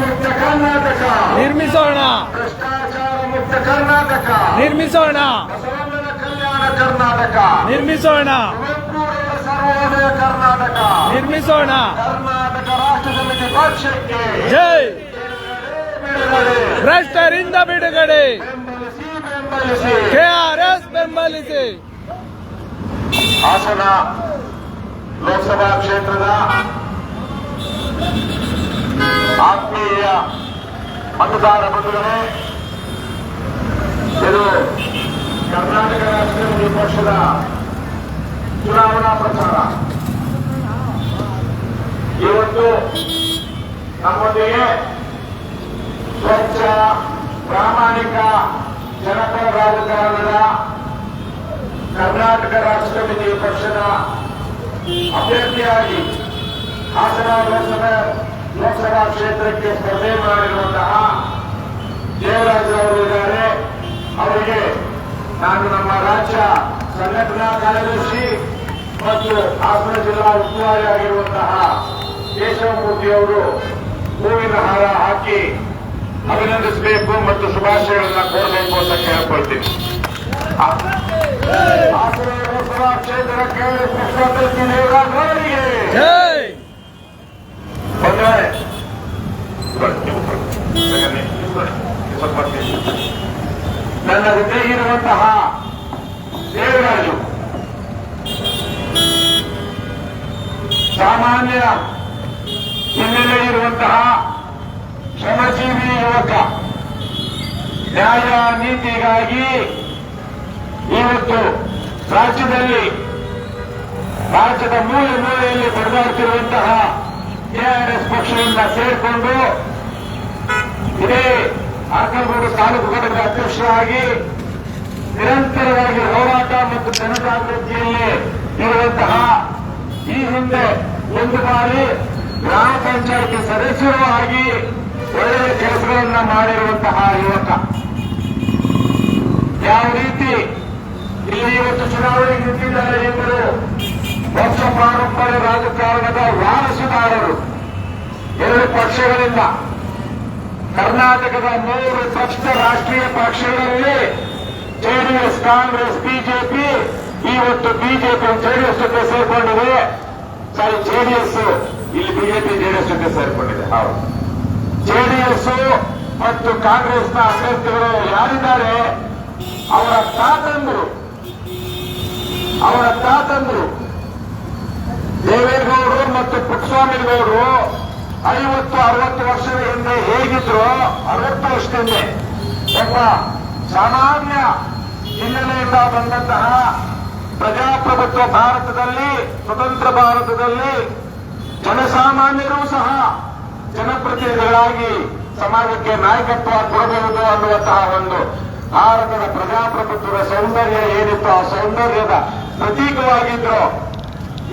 ಮುಕ್ತ ಕರ್ನಾಟಕ ನಿರ್ಮಿಸೋಣ. ಭ್ರಷ್ಟಾಚಾರ ಮುಕ್ತ ಕರ್ನಾಟಕ ನಿರ್ಮಿಸೋಣ. ಬಸವಣ್ಣನ ಕಲ್ಯಾಣ ಕರ್ನಾಟಕ ನಿರ್ಮಿಸೋಣ. ಸರ್ವೋದಯ ಕರ್ನಾಟಕ ನಿರ್ಮಿಸೋಣ. ಕರ್ನಾಟಕ ರಾಷ್ಟ್ರ ಸಮಿತಿ ಪಕ್ಷಕ್ಕೆ ಜೈ. ಭ್ರಷ್ಟರಿಂದ ಬಿಡುಗಡೆ. ಕೆಆರ್ಎಸ್ ಬೆಂಬಲಿಸಿ. ಹಾಸನ ಲೋಕಸಭಾ ಕ್ಷೇತ್ರದ ಆತ್ಮೀಯ ಮತದಾರ ಬಂಧುಗಳೇ, ಇದು ಕರ್ನಾಟಕ ರಾಷ್ಟ್ರೀಯ ಪಕ್ಷದ ಚುನಾವಣಾ ಪ್ರಚಾರ. ಇವತ್ತು ನಮ್ಮೊಂದಿಗೆ ಸ್ವಚ್ಛ, ಪ್ರಾಮಾಣಿಕ ಜನಪರ ರಾಜಕಾರಣದ ಕರ್ನಾಟಕ ರಾಷ್ಟ್ರ ಸಮಿತಿ ಪಕ್ಷದ ಅಭ್ಯರ್ಥಿಯಾಗಿ ಹಾಸನ ಲೋಕಸಭಾ ಲೋಕಸಭಾ ಕ್ಷೇತ್ರಕ್ಕೆ ಸ್ಪರ್ಧೆ ಮಾಡಿರುವಂತಹ ದೇವರಾಜ್ ಅವರು ಇದ್ದಾರೆ. ಅವರಿಗೆ ನಾನು ನಮ್ಮ ರಾಜ್ಯ ಸಂಘಟನಾ ಕಾರ್ಯದರ್ಶಿ ಮತ್ತು ಹಾಸನ ಜಿಲ್ಲಾ ಉಸ್ತುವಾರಿ ಆಗಿರುವಂತಹ ಕೇಶವಮೂರ್ತಿ ಅವರು ಹೂವಿನ ಹಾರ ಹಾಕಿ ಅಭಿನಂದಿಸಬೇಕು ಮತ್ತು ಶುಭಾಶಯಗಳನ್ನ ಕೋರಬೇಕು ಅಂತ ಕೇಳ್ಕೊಳ್ತೀನಿ. ಹಾಸನ ಲೋಕಸಭಾ ಕ್ಷೇತ್ರಕ್ಕೆ ಪಕ್ಷಾಧ್ಯಕ್ಷ ದೇವರಾಜ್ ಅವರಿಗೆ ಜೈ ಬಂದ್ರೆ ಸ್ವಲ್ಪ ನನ್ನ ಜೊತೆ ಇರುವಂತಹ ದೇವರಾಜು, ಸಾಮಾನ್ಯ ಹಿನ್ನೆಲೆ ಇರುವಂತಹ ಶ್ರಮಜೀವಿ ಯುವಕ, ನ್ಯಾಯ ನೀತಿಗಾಗಿ ಇವತ್ತು ರಾಜ್ಯದಲ್ಲಿ ರಾಜ್ಯದ ಮೂಲೆ ಮೂಲೆಯಲ್ಲಿ ಬಡದಾಡ್ತಿರುವಂತಹ ಕೆಆರ್ಎಸ್ ಪಕ್ಷದಿಂದ ಸೇರಿಕೊಂಡು ಇದೇ ಅರ್ಕಲ್ಗೂಡು ತಾಲೂಕು ಘಟಕದ ಅಧ್ಯಕ್ಷರಾಗಿ ನಿರಂತರವಾಗಿ ಹೋರಾಟ ಮತ್ತು ಜನಜಾಗೃತಿಯಲ್ಲಿ ಇರುವಂತಹ ಈ ಹಿಂದೆ ಒಂದು ಬಾರಿ ಗ್ರಾಮ ಪಂಚಾಯಿತಿ ಸದಸ್ಯರು ಆಗಿ ಒಳ್ಳೆಯ ಕೆಲಸಗಳನ್ನು ಮಾಡಿರುವಂತಹ ಯುವಕ. ಯಾವ ರೀತಿ ಇಲ್ಲಿ ಇವತ್ತು ಚುನಾವಣೆಗೆ ನಿಂತಿದ್ದಾರೆ ಎಂಬುದು ವಂಶ ಪಾರಂಪರ್ಯ ರಾಜಕಾರಣದ ವಾರಸುದಾರರು. ಎರಡು ಪಕ್ಷಗಳಿಂದ. ಕರ್ನಾಟಕದ ಮೂರು ಪಕ್ಷ ರಾಷ್ಟ್ರೀಯ ಪಕ್ಷಗಳಲ್ಲಿ ಜೆಡಿಎಸ್, ಕಾಂಗ್ರೆಸ್, ಬಿಜೆಪಿ ಇವತ್ತು ಬಿಜೆಪಿ ಜೆಡಿಎಸ್ ಜೊತೆ ಸೇರ್ಕೊಂಡಿದೆ. ಸಾರಿ, ಜೆಡಿಎಸ್, ಇಲ್ಲಿ ಬಿಜೆಪಿ ಜೆಡಿಎಸ್ ಜೊತೆ ಸೇರ್ಕೊಂಡಿದೆ. ಹೌದು. ಜೆಡಿಎಸ್ ಮತ್ತು ಕಾಂಗ್ರೆಸ್ನ ಅಭ್ಯರ್ಥಿಗಳು ಯಾರಿದ್ದಾರೆ? ಅವರ ತಾತಂದರು. ಅವರ ತಾತಂದರು. ದೇವೇಗೌಡರು ಮತ್ತು ಪುಟ್ಟಸ್ವಾಮಿಗೌಡರು ಐವತ್ತು, ಅರವತ್ತು ವರ್ಷದ ಹಿಂದೆ ಹೇಗಿದ್ರು ಅರವತ್ತು ವರ್ಷದ ಹಿಂದೆ. ಒಬ್ಬ ಸಾಮಾನ್ಯ ಹಿನ್ನೆಲೆಯಿಂದ ಬಂದಂತಹ ಪ್ರಜಾಪ್ರಭುತ್ವ ಭಾರತದಲ್ಲಿ, ಸ್ವತಂತ್ರ ಭಾರತದಲ್ಲಿ ಜನಸಾಮಾನ್ಯರೂ ಸಹ ಜನಪ್ರತಿನಿಧಿಗಳಾಗಿ ಸಮಾಜಕ್ಕೆ ನಾಯಕತ್ವ ಕೊಡಬಹುದು ಅನ್ನುವಂತಹ ಒಂದು ಭಾರತದ ಪ್ರಜಾಪ್ರಭುತ್ವದ ಸೌಂದರ್ಯ ಏನಿತ್ತು ಆ ಸೌಂದರ್ಯದ ಪ್ರತೀಕವಾಗಿದ್ರು.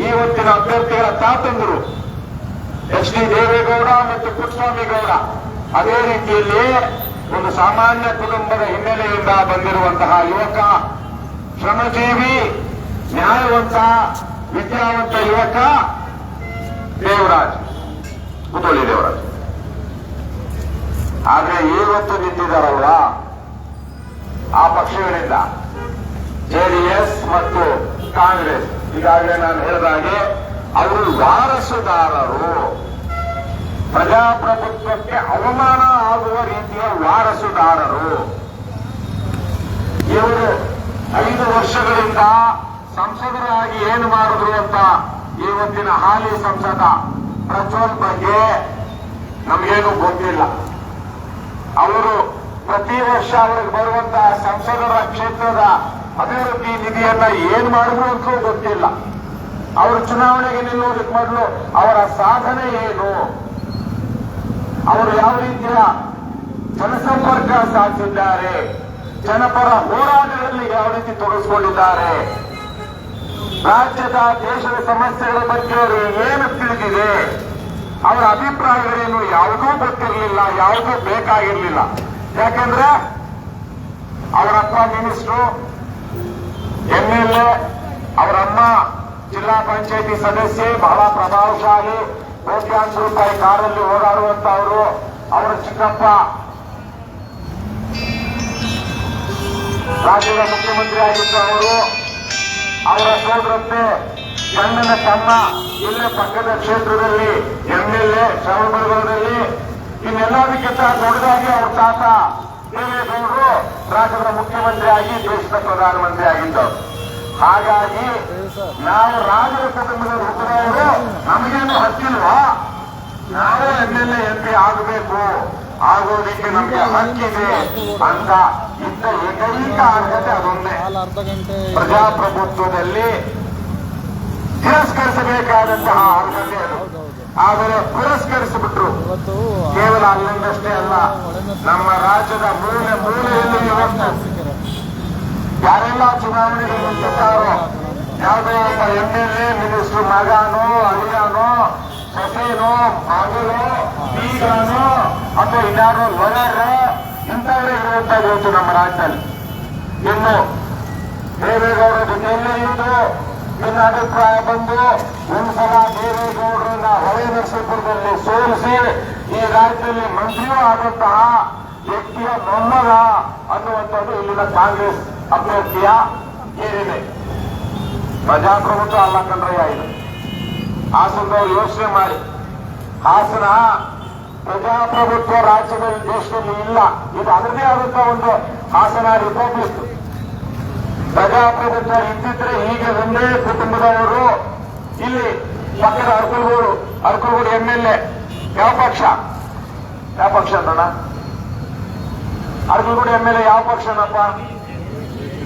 ಇವತ್ತಿನ ಅಭ್ಯರ್ಥಿಗಳ ತಾತಂದರು ಎಚ್ ಡಿ ದೇವೇಗೌಡ ಮತ್ತು ಪುಟ್ಟಸ್ವಾಮಿಗೌಡ. ಅದೇ ರೀತಿಯಲ್ಲಿ ಒಂದು ಸಾಮಾನ್ಯ ಕುಟುಂಬದ ಹಿನ್ನೆಲೆಯಿಂದ ಬಂದಿರುವಂತಹ ಯುವಕ, ಶ್ರಮಜೀವಿ, ನ್ಯಾಯವಂತ, ವಿದ್ಯಾವಂತ ಯುವಕ ದೇವರಾಜ್ ಕುತೋಳಿ ದೇವರಾಜ್. ಆದ್ರೆ ಇವತ್ತು ನಿಂತಿದ್ದಾರಲ್ಲ ಆ ಪಕ್ಷಗಳಿಂದ ಜೆಡಿಎಸ್ ಮತ್ತು ಕಾಂಗ್ರೆಸ್. ಈಗಾಗಲೇ ನಾನು ಹೇಳಿದಾಗೆ, ಅವರು ವಾರಸುದಾರರು. ಪ್ರಜಾಪ್ರಭುತ್ವಕ್ಕೆ ಅವಮಾನ ಆಗುವ ರೀತಿಯ ವಾರಸುದಾರರು. ಇವರು ಐದು ವರ್ಷಗಳಿಂದ ಸಂಸದರಾಗಿ ಏನು ಮಾಡಿದ್ರು ಅಂತ ಇವತ್ತಿನ ಹಾಲಿ ಸಂಸದ ಪ್ರಜ್ವಲ್ ಬಗ್ಗೆ ನಮಗೇನು ಗೊತ್ತಿಲ್ಲ. ಅವರು ಪ್ರತಿ ವರ್ಷ ಅವರಿಗೆ ಬರುವಂತಹ ಸಂಸದರ ಕ್ಷೇತ್ರದ ಅಭಿವೃದ್ಧಿ ನಿಧಿಯನ್ನ ಏನ್ ಮಾಡಿದ್ರು ಅಂತೂ ಗೊತ್ತಿಲ್ಲ. ಅವರು ಚುನಾವಣೆಗೆ ನಿಲ್ಲೋದಕ್ಕೆ ಮೊದಲು ಅವರ ಸಾಧನೆ ಏನು? ಅವರು ಯಾವ ರೀತಿಯ ಜನಸಂಪರ್ಕ ಸಾಧಿಸಿದ್ದಾರೆ? ಜನಪರ ಹೋರಾಟಗಳಲ್ಲಿ ಯಾವ ರೀತಿ ತೊಡಗಿಸಿಕೊಂಡಿದ್ದಾರೆ? ರಾಜ್ಯದ ದೇಶದ ಸಮಸ್ಯೆಗಳ ಬಗ್ಗೆ ಅವರು ಏನು ತಿಳಿದಿದೆ? ಅವರ ಅಭಿಪ್ರಾಯಗಳೇನು ಯಾವುದೂ ಗೊತ್ತಿರಲಿಲ್ಲ, ಯಾವುದೂ ಬೇಕಾಗಿರಲಿಲ್ಲ. ಯಾಕೆಂದ್ರೆ ಅವರಪ್ಪ ಮಿನಿಸ್ಟ್ರು ಎಂ ಎಲ್ ಅವರಮ್ಮ ಜಿಲ್ಲಾ ಪಂಚಾಯತಿ ಸದಸ್ಯೆ ಬಹಳ ಪ್ರಭಾವಶಾಲಿ. ಕೋಟ್ಯಾಂತರ ರೂಪಾಯಿ ಕಾರಲ್ಲಿ ಓಡಾಡುವಂತ ಅವರು ಚಿಕ್ಕಪ್ಪ. ರಾಜ್ಯದ ಮುಖ್ಯಮಂತ್ರಿ ಆಗಿದ್ದ ಅವರು, ಅವರ ಸೋದರತ್ತೆ ಸಣ್ಣನ ತಮ್ಮ, ಇಲ್ಲೇ ಪಕ್ಕದ ಕ್ಷೇತ್ರದಲ್ಲಿ ಎಂಎಲ್ಎ ಎ ಶ್ರವಣಬೆಳಗೊಳದಲ್ಲಿ ಇನ್ನೆಲ್ಲದಕ್ಕಿಂತ ದೊಡ್ಡದಾಗಿ ಅವ್ರ ತಾತ. ದೇವೇಗೌಡರು ರಾಜ್ಯದ ಮುಖ್ಯಮಂತ್ರಿ ಆಗಿ ದೇಶದ ಪ್ರಧಾನಮಂತ್ರಿ ಆಗಿದ್ದವರು ಹಾಗಾಗಿ ನಾವು ರಾಜರ ಕುಟುಂಬದ ಹುಟ್ಟಿದವರು, ನಮಗೇನು ಹಕ್ಕಿಲ್ವಾ? ನಾವು ಎಂ ಎಂಪಿ ಆಗಬೇಕು. ಆಗೋದಕ್ಕೆ ನಮಗೆ ಹಕ್ಕಿದೆ ಅಂತ ಇದ್ದ ಏಕೈಕ ಅರ್ಹತೆ ಅದೊಂದೇ. ಪ್ರಜಾಪ್ರಭುತ್ವದಲ್ಲಿ ತಿರಸ್ಕರಿಸಬೇಕಾದಂತಹ ಅರ್ಹತೆ ಅದು. ಆದರೆ ಪುರಸ್ಕರಿಸಿಬಿಟ್ರು. ಕೇವಲ ಅಲ್ಲಿಂದಷ್ಟೇ ಅಲ್ಲ ನಮ್ಮ ರಾಜ್ಯದ ಮೂಲೆ ಮೂಲೆಯಲ್ಲಿ ಇವತ್ತು ಯಾರೆಲ್ಲ ಚುನಾವಣೆಗೆ ನಿಂತಿದ್ದಾರೋ ಯಾವುದೇ ಒಬ್ಬ ಎಂ ಎಲ್ ಎ ಮಿನಿಸ್ಟರ್ ಮಗನೋ ಅಳಿಯನೋ ಸೊಸೆನೋ ಮಗಳೋ ಬೀಗನೋ ಅಥವಾ ಇನ್ಯಾರೋ ಲೋಯರ್ ಇಂಥವರೇ ಇರುವಂತ ಇವತ್ತು ನಮ್ಮ ರಾಜ್ಯದಲ್ಲಿ. ಇನ್ನು ದೇವೇಗೌಡರ ಜೊತೆಯಲ್ಲೇ ಇದ್ದು ನಿನ್ನ ಅಭಿಪ್ರಾಯ ಬಂದು ಒಂದ್ಸಲ ದೇವೇಗೌಡರನ್ನ ಹೊಳೆ ನರಸೀಪುರದಲ್ಲಿ ಸೋಲಿಸಿ ಈ ರಾಜ್ಯದಲ್ಲಿ ಮಂತ್ರಿಯೂ ಆದಂತಹ ವ್ಯಕ್ತಿಯ ಮೊಮ್ಮಗ ಅನ್ನುವಂಥದ್ದು ಇಲ್ಲಿನ ಕಾಂಗ್ರೆಸ್ ಅಭ್ಯರ್ಥಿಯ ಏನಿದೆ ಪ್ರಜಾಪ್ರಭುತ್ವ ಅಲ್ಲ ಕಣ್ರಯ್ಯ ಇದು. ಹಾಸನದವ್ರು ಯೋಚನೆ ಮಾಡಿ. ಹಾಸನ ಪ್ರಜಾಪ್ರಭುತ್ವ ರಾಜ್ಯದಲ್ಲಿ ದೇಶದಲ್ಲಿ ಇಲ್ಲ. ಇದು ಅದರದೇ ಆದಂತಹ ಒಂದು ಹಾಸನ ರಿಪಬ್ಲಿಕ್ ಪ್ರಜಾಪ್ರಭುತ್ವ ಇದ್ದಿದ್ರೆ ಹೀಗೆ ಒಂದೇ ಕುಟುಂಬದವರು. ಇಲ್ಲಿ ಪಕ್ಕದ Arkalgud Arkalgud M L A. ಯಾವ ಪಕ್ಷ? ಯಾವ ಪಕ್ಷ ಅಂತಣ್ಣ? ಅರ್ಕಲ್ಗೂಡು ಎಂ ಎಲ್ ಎ, ಯಾವ ಪಕ್ಷನಪ್ಪ?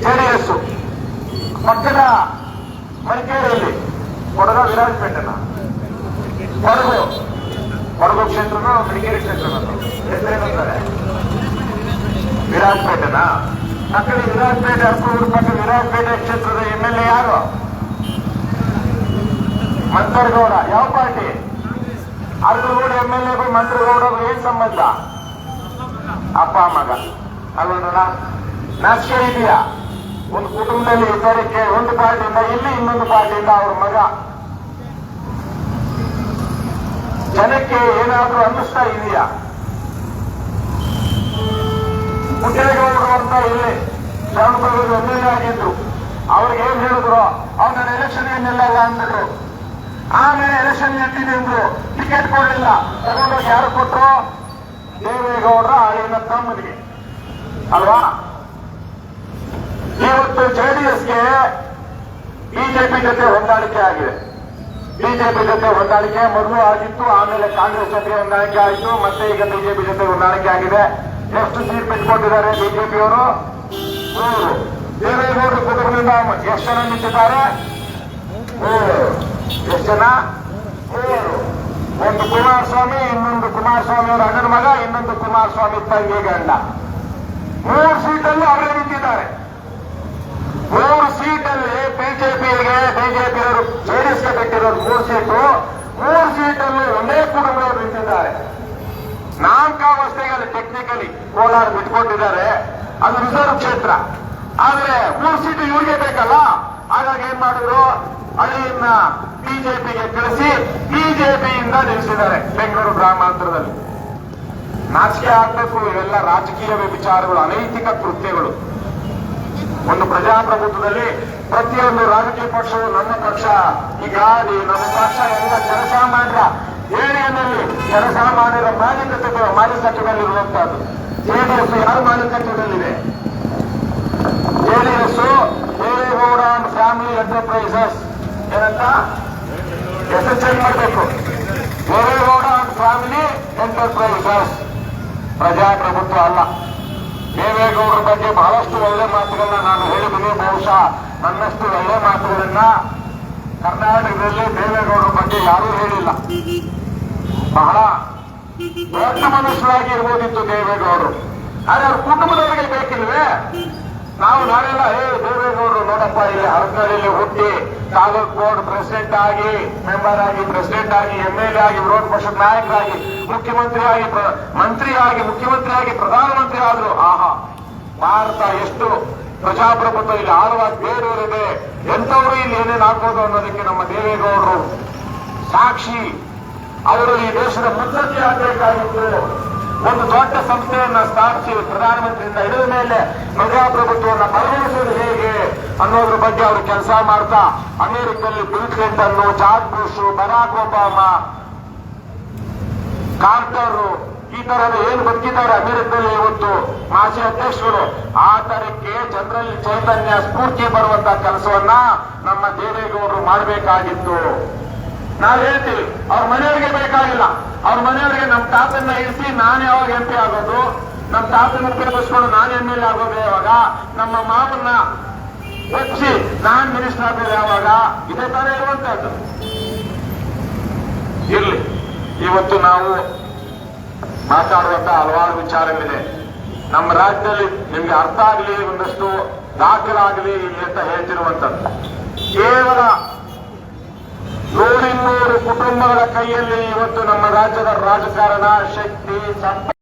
ಜೆಡಿಎಸ್ ಪಕ್ಕದ ಮಡಿಕೇರಿಯಲ್ಲಿ. ಕೊಡಗ ವಿರಾಜಪೇಟೆನ? ಕೊಡಗು. ಕೊಡಗು ಕ್ಷೇತ್ರನ, ಮಡಿಕೇರಿ ಕ್ಷೇತ್ರನ? ಹೆಸರೇನಂತಾರೆ ವಿರಾಜಪೇಟೆನಾ? ಪಕ್ಕದ ವಿರಾಜಪೇಟೆ ಅರ್ಕೂರು ಪಟ್ಟು ವಿರಾಜಪೇಟೆ ಕ್ಷೇತ್ರದ ಎಂ ಎಲ್ ಎ ಯಾರು? ಮಂತ್ರಗೌಡ. ಯಾವ ಪಾರ್ಟಿ? ಅರ್ಕೂರು ಎಂ ಎಲ್ ಎಗೂ ಮಂತ್ರಗೌಡ ಏನ್ ಸಂಬಂಧ? ಅಪ್ಪ, ಮಗ. ಅಲ್ವಣ್ಣ? ನಾಚಿಕೆ ಇದೆಯಾ? ಒಂದು ಕುಟುಂಬದಲ್ಲಿ ಇದ್ದರಿಕೆ ಒಂದು ಪಾರ್ಟಿಯಿಂದ ಇಲ್ಲಿ ಇನ್ನೊಂದು ಪಾರ್ಟಿಯಿಂದ ಅವ್ರ ಮಗ. ಜನಕ್ಕೆ ಏನಾದ್ರೂ ಅನ್ನಿಸ್ತಾ ಇದೆಯಾ? ಮುದ್ದೇಗೌಡರು ಅಂತ ಶ್ರವಣಬೆಳಗೊಳ ಎಂ ಎಲ್ ಆಗಿದ್ರು ಅವ್ರಿಗೆ ಏನ್ ಹೇಳಿದ್ರು? ಅವ್ರು ನನ್ನ ಎಲೆಕ್ಷನ್ ನಿಲ್ಲಲ್ಲ ಅಂದ್ರು ಆಮೇಲೆ ಎಲೆಕ್ಷನ್ ನಿಂತಿದೆ ಅಂದ್ರು. ಟಿಕೆಟ್ ಕೊಡಲಿಲ್ಲ. ತಗೊಂಡೋಗಿ ಯಾರು ಕೊಟ್ರು? ದೇವೇಗೌಡರ ಆಳಿನ ತಮ್ಮನಿಗೆ ಅಲ್ವಾ? ಇವತ್ತು ಜೆಡಿಎಸ್ಗೆ ಬಿಜೆಪಿ ಜೊತೆ ಹೊಂದಾಣಿಕೆ ಆಗಿದೆ. ಬಿಜೆಪಿ ಜೊತೆ ಹೊಂದಾಣಿಕೆ ಮೊದಲು ಆಗಿತ್ತು, ಆಮೇಲೆ ಕಾಂಗ್ರೆಸ್ ಜೊತೆ ಹೊಂದಾಣಿಕೆ ಆಯಿತು, ಮತ್ತೆ ಈಗ ಬಿಜೆಪಿ ಜೊತೆ ಹೊಂದಾಣಿಕೆ ಆಗಿದೆ. ಎಷ್ಟು ಸೀಟ್ ಬಿಟ್ಕೊಂಡಿದ್ದಾರೆ ಬಿಜೆಪಿಯವರು? ಮೂರು ದೇವೇಗೌಡ ಕುಟುಂಬದಿಂದ ಎಷ್ಟು ಜನ ನಿಂತಿದ್ದಾರೆ? ಮೂರು ಎಷ್ಟು ಜನ? ಮೂರು ಒಂದು ಕುಮಾರಸ್ವಾಮಿ, ಇನ್ನೊಂದು ಕುಮಾರಸ್ವಾಮಿ ಅವರ ಅಣ್ಣನ ಮಗ, ಇನ್ನೊಂದು ಕುಮಾರಸ್ವಾಮಿ ತಂಗಿ ಗಂಡ ಮೂರು ಸೀಟಲ್ಲಿ ಅವರೇ ನಿಂತಿದ್ದಾರೆ. ಮೂರು ಸೀಟಲ್ಲಿ ಬಿಜೆಪಿಗೆ, ಬಿಜೆಪಿಯವರು ಜೆಡಿಎಸ್ಗೆ ಬಿಟ್ಟಿರೋದು ಮೂರು ಸೀಟು. ಮೂರು ಸೀಟಲ್ಲಿ ಒಂದೇ ಕುಟುಂಬದವರು ನಿಂತಿದ್ದಾರೆ. ನಾಮಕಾವಸ್ಥೆಗೆ ಅಲ್ಲಿ ಟೆಕ್ನಿಕಲಿ ಕೋಲಾರ ಬಿಟ್ಕೊಂಡಿದ್ದಾರೆ. ಅದು ರಿಸರ್ವ್ ಕ್ಷೇತ್ರ. ಆದ್ರೆ ಮೂರು ಸೀಟು ಇವ್ರಿಗೆ ಬೇಕಲ್ಲ? ಹಾಗಾಗಿ ಏನ್ ಮಾಡಿದ್ರು? ಹಳ್ಳಿಯನ್ನ ಬಿಜೆಪಿಗೆ ಕಳಿಸಿ ಬಿಜೆಪಿಯಿಂದ ನಿಲ್ಲಿಸಿದ್ದಾರೆ ಬೆಂಗಳೂರು ಗ್ರಾಮಾಂತರದಲ್ಲಿ. ನಾಚಿಕೆ ಆಗ್ಬೇಕು, ಇವೆಲ್ಲ ರಾಜಕೀಯ ವಿಚಾರಗಳು, ಅನೈತಿಕ ಕೃತ್ಯಗಳು. ಒಂದು ಪ್ರಜಾಪ್ರಭುತ್ವದಲ್ಲಿ ಪ್ರತಿಯೊಂದು ರಾಜಕೀಯ ಪಕ್ಷವು ನಮ್ಮ ಪಕ್ಷ, ಈ ಗಾಡಿ ನಮ್ಮ ಪಕ್ಷ ಎಲ್ಲ ಜನಸಾಮಾನ್ಯರ ಏರಿಯಾದಲ್ಲಿ ಜನಸಾಮಾನ್ಯರ ಮಾಲೀಕತೆ ಮಾಲೀಕತ್ವದಲ್ಲಿರುವಂತಹದ್ದು. ಜೆಡಿಎಸ್ ಯಾರ ಮಾಲೀಕತ್ವದಲ್ಲಿದೆ JDS Devegowda and family enterprises ಏನಂತ? ಹೆಸರು ಚೇಂಜ್ ಮಾಡಬೇಕು. Devegowda and family enterprises. ಪ್ರಜಾಪ್ರಭುತ್ವ ಅಲ್ಲ. ದೇವೇಗೌಡರ ಬಗ್ಗೆ ಬಹಳಷ್ಟು ಒಳ್ಳೆ ಮಾತುಗಳನ್ನ ನಾನು ಹೇಳಿದ್ದೀನಿ. ಬಹುಶಃ ನನ್ನಷ್ಟು ಒಳ್ಳೆ ಮಾತುಗಳನ್ನ ಕರ್ನಾಟಕದಲ್ಲಿ ದೇವೇಗೌಡರ ಬಗ್ಗೆ ಯಾರೂ ಹೇಳಿಲ್ಲ. ಬಹಳ ದೊಡ್ಡ ಮನುಷ್ಯರಾಗಿ ಇರ್ಬೋದಿತ್ತು ದೇವೇಗೌಡರು. ಆದ್ರೆ ಅವ್ರ ಕುಟುಂಬದವರಿಗೆ ಬೇಕಿಲ್ವೇ? ನಾವು ನಾವೆಲ್ಲ ಹೇ ದೇವೇಗೌಡರು, ನೋಡಪ್ಪ, ಇಲ್ಲಿ ಹರಕಳಿಯಲ್ಲಿ ಹುಟ್ಟಿ, ತಾಲೂಕ್ ಬೋರ್ಡ್ ಪ್ರೆಸಿಡೆಂಟ್ ಆಗಿ, ಮೆಂಬರ್ ಆಗಿ, ಪ್ರೆಸಿಡೆಂಟ್ ಆಗಿ ಎಂ ಎಲ್ ಎ ಆಗಿ, ವಿರೋಧ ಪಕ್ಷದ ನಾಯಕರಾಗಿ, ಮುಖ್ಯಮಂತ್ರಿ ಆಗಿ ಮಂತ್ರಿ ಆಗಿ, ಮುಖ್ಯಮಂತ್ರಿ ಆಗಿ, ಪ್ರಧಾನಮಂತ್ರಿ ಆದ್ರು, ಆಹಾ, ಭಾರತ ಎಷ್ಟು ಪ್ರಜಾಪ್ರಭುತ್ವ ಇಲ್ಲಿ ಆಳುವ ಬೇರೆಯವರಿದೆ. ಎಂಥವರು ಇಲ್ಲಿ ಏನೇನು ಹಾಕೋದು ಅನ್ನೋದಕ್ಕೆ ನಮ್ಮ ದೇವೇಗೌಡರು ಸಾಕ್ಷಿ. ಅವರು ಈ ದೇಶದ ಮುನ್ನತಿ ಆಗಬೇಕಾಗಿತ್ತು. ಒಂದು ದೊಡ್ಡ ಸಂಸ್ಥೆಯನ್ನ ಸ್ಥಾಪಿಸಿ ಪ್ರಧಾನಮಂತ್ರಿಯಿಂದ ಹಿಡಿದ ಮೇಲೆ ಪ್ರಜಾಪ್ರಭುತ್ವವನ್ನು ಬಲಗೊಳಿಸುವುದು ಹೇಗೆ ಅನ್ನೋದ್ರ ಬಗ್ಗೆ ಅವರು ಕೆಲಸ ಮಾಡ್ತಾ ಅಮೆರಿಕದಲ್ಲಿ Bill Clinton George Bush Barack Obama, Carter ಈ ತರಹದ ಏನು ಬದುಕಿದ್ದಾರೆ ಅಮೆರಿಕದಲ್ಲಿ ಇವತ್ತು ಮಾಜಿ ಅಧ್ಯಕ್ಷರು. ಆ ತರಕ್ಕೆ ಜನರಲ್ಲಿ ಚೈತನ್ಯ ಸ್ಫೂರ್ತಿ ಬರುವಂತಹ ಕೆಲಸವನ್ನ ನಮ್ಮ ದೇವೇಗೌಡರು ಮಾಡಬೇಕಾಗಿತ್ತು. ನಾವ್ ಹೇಳ್ತೀವಿ, ಅವ್ರ ಮನೆಯವರಿಗೆ ಬೇಕಾಗಿಲ್ಲ. ಅವ್ರ ಮನೆಯವರಿಗೆ ನಮ್ಮ ತಾತನ್ನ ಇರಿಸಿ ನಾನೇ ಯಾವಾಗ ಎಂ ಪಿ ಆಗೋದು. ನಮ್ಮ ತಾತನ ಉಪಯೋಗಿಸ್ಕೊಂಡು ನಾನು ಎಂ ಎಲ್ ಆಗೋದು ಯಾವಾಗ ನಮ್ಮ ಮಾವನ್ನ ಒಪ್ಪಿಸಿ ನಾನ್ ಮಿನಿಸ್ಟರ್ ಆಗೋದು ಯಾವಾಗ ಇದೇ ತರ ಇರುವಂತಹದ್ದು. ಇರ್ಲಿ. ಇವತ್ತು ನಾವು ಮಾತಾಡುವಂತ ಹಲವಾರು ವಿಚಾರಗಳಿದೆ. ನಮ್ಮ ರಾಜ್ಯದಲ್ಲಿ ನಿಮ್ಗೆ ಅರ್ಥ ಆಗಲಿ ಒಂದಷ್ಟು, ದಾಖಲಾಗಲಿ ಇಲ್ಲಿ ಅಂತ ಹೇಳ್ತಿರುವಂತದ್ದು. ಕೇವಲ ನೂರಿನ್ನೂರು ಕುಟುಂಬಗಳ ಕೈಯಲ್ಲಿ ಇವತ್ತು ನಮ್ಮ ರಾಜ್ಯದ ರಾಜಕಾರಣ ಶಕ್ತಿ ಸಂಪತ್ತು